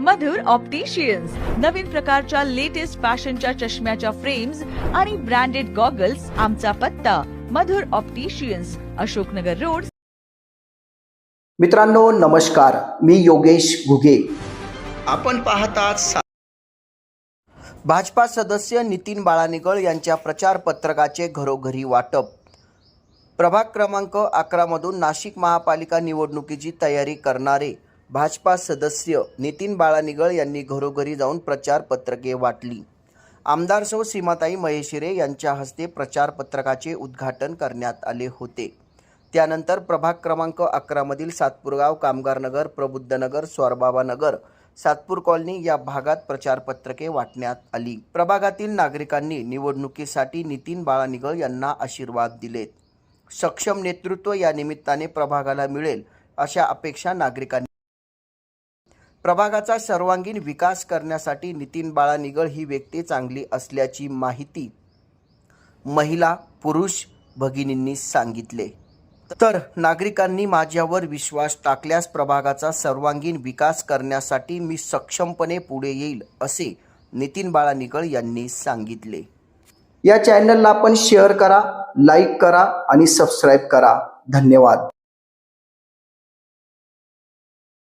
मधुर opticians नवीन प्रकारच्या latest फॅशनच्या चष्म्याच्या फ्रेम्स आणि ब्रँडेड गॉगल्स आमचा पत्ता. Madhur opticians Ashoknagar road. मित्रांनो नमस्कार. मी योगेश घुगे. आपण पाहतात सा- भाजपा सदस्य नितीन बाळानिगळ यांच्या प्रचार पत्रकाचे घरोघरी वाटप. प्रभाग क्रमांक अकरामधून नाशिक महापालिका निवडणुकीची तयारी करणारे भाजपा सदस्य नितीन बाळानिगळ यांनी घरोघरी जाऊन प्रचारपत्रके वाटली. आमदार सौ सीमाताई महेशिरे यांच्या हस्ते प्रचारपत्रकाचे उद्घाटन करण्यात आले होते. त्यानंतर प्रभाग क्रमांक अकरामधील सातपूरगाव कामगारनगर प्रबुद्धनगर स्वारबाबानगर सातपूर कॉलनी या भागात प्रचारपत्रके वाटण्यात आली. प्रभागातील नागरिकांनी निवडणुकीसाठी नितीन बाळानिगळ यांना आशीर्वाद दिलेत. सक्षम नेतृत्व या निमित्ताने प्रभागाला मिळेल अशा अपेक्षा नागरिकांनी प्रभागाचा सर्वांगीण विकास करण्यासाठी नितीन बाळा निगळ ही व्यक्ती चांगली असल्याची माहिती महिला पुरुष भगिनींनी सांगितले. तर नागरिकांनी माझ्यावर विश्वास टाकल्यास प्रभागाचा सर्वांगीण विकास करण्यासाठी मी सक्षमपणे पुढे येईल असे नितीन बाळा निगळ यांनी सांगितले. या चॅनलला आपण शेअर करा लाईक करा आणि सबस्क्राईब करा. धन्यवाद.